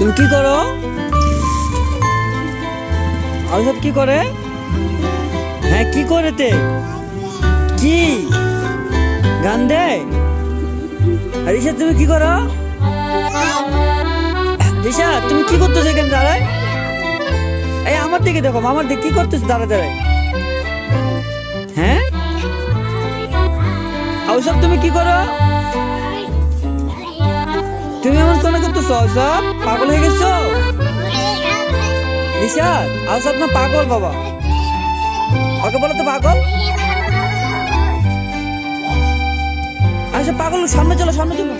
তুমি কি করো? আর সব কি করে? হ্যাঁ কি করে তে? কি? গান দেয় তুমি কি করো? রিসা তুমি কি করতেছো এখানে দাঁড়ায়? এই আমার দিকে দেখো আমার দিকে কি করতেছো দাঁড়ায় দাঁড়ায়? হ্যাঁ? সব তুমি কি করো? তুমি আমার কেন পাগল হয়ে গেছো? রিশাদ আসাদ না পাগল, বাবা? ওকে বলো তো পাগল? আচ্ছা পাগল, সামনে চলো সামনে চলো।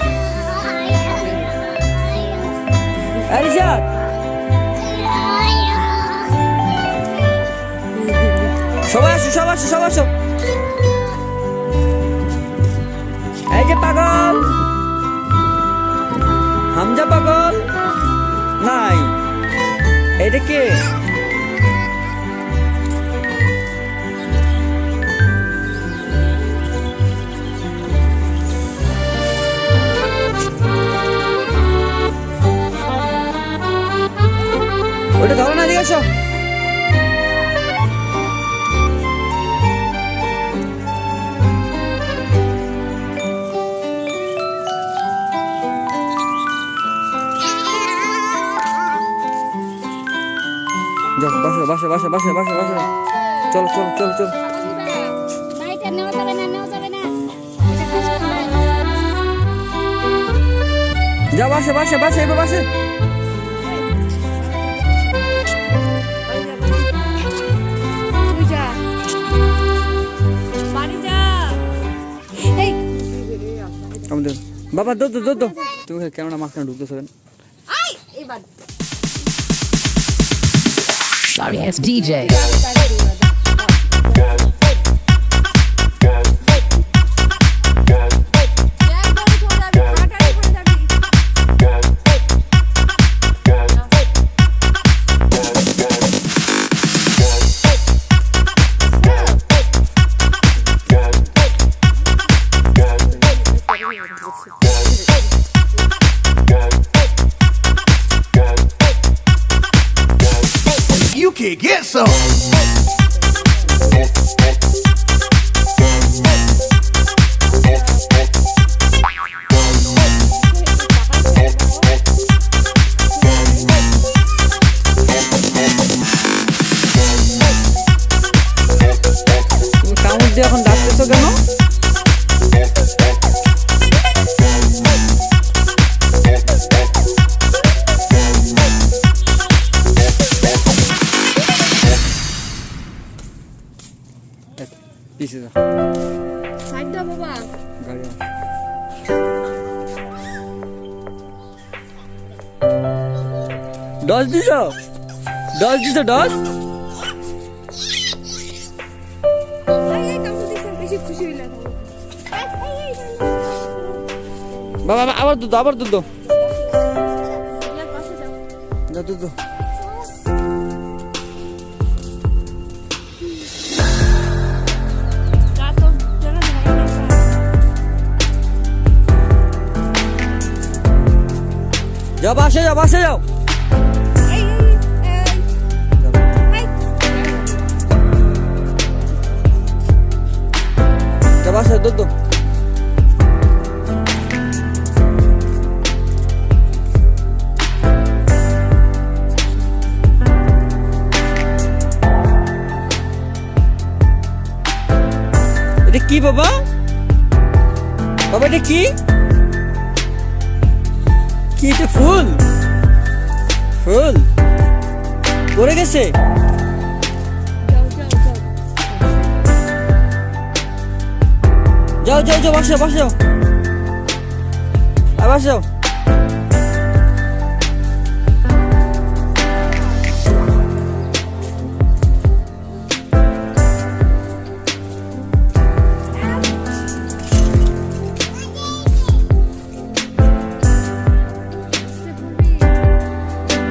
সবাই আসো সবাই আসো সবাই আসো। এটা কে? যাও বাসো বাসো বাসো বাসো বাসো বাসো। চলো চলো চলো চলো। যাও বাসে বাসে বাসে এবার বাসে। যা। যা। আমাদের বাবা দো দো দো দো তুমি কেননা মাঝখানে ঢুকতেছো Sorry ass DJ. kid, get some. Então. Side দাও বাবা গাড়ি আও। দিছ ডস দিছ বেশি এই বাবা আবার দুধ আবার দুধ দাও। দুধ দাও। যাও বাসে যাও বাসে যাও এই এই এই যাও বাসে দুধ দাও। এটা কি বাবা বাবা এটা কি কি এটা ফুল ফুল পড়ে গেছে যাও যাও যাও যাও যাও যাও বসে বসে যাও আর বসে যাও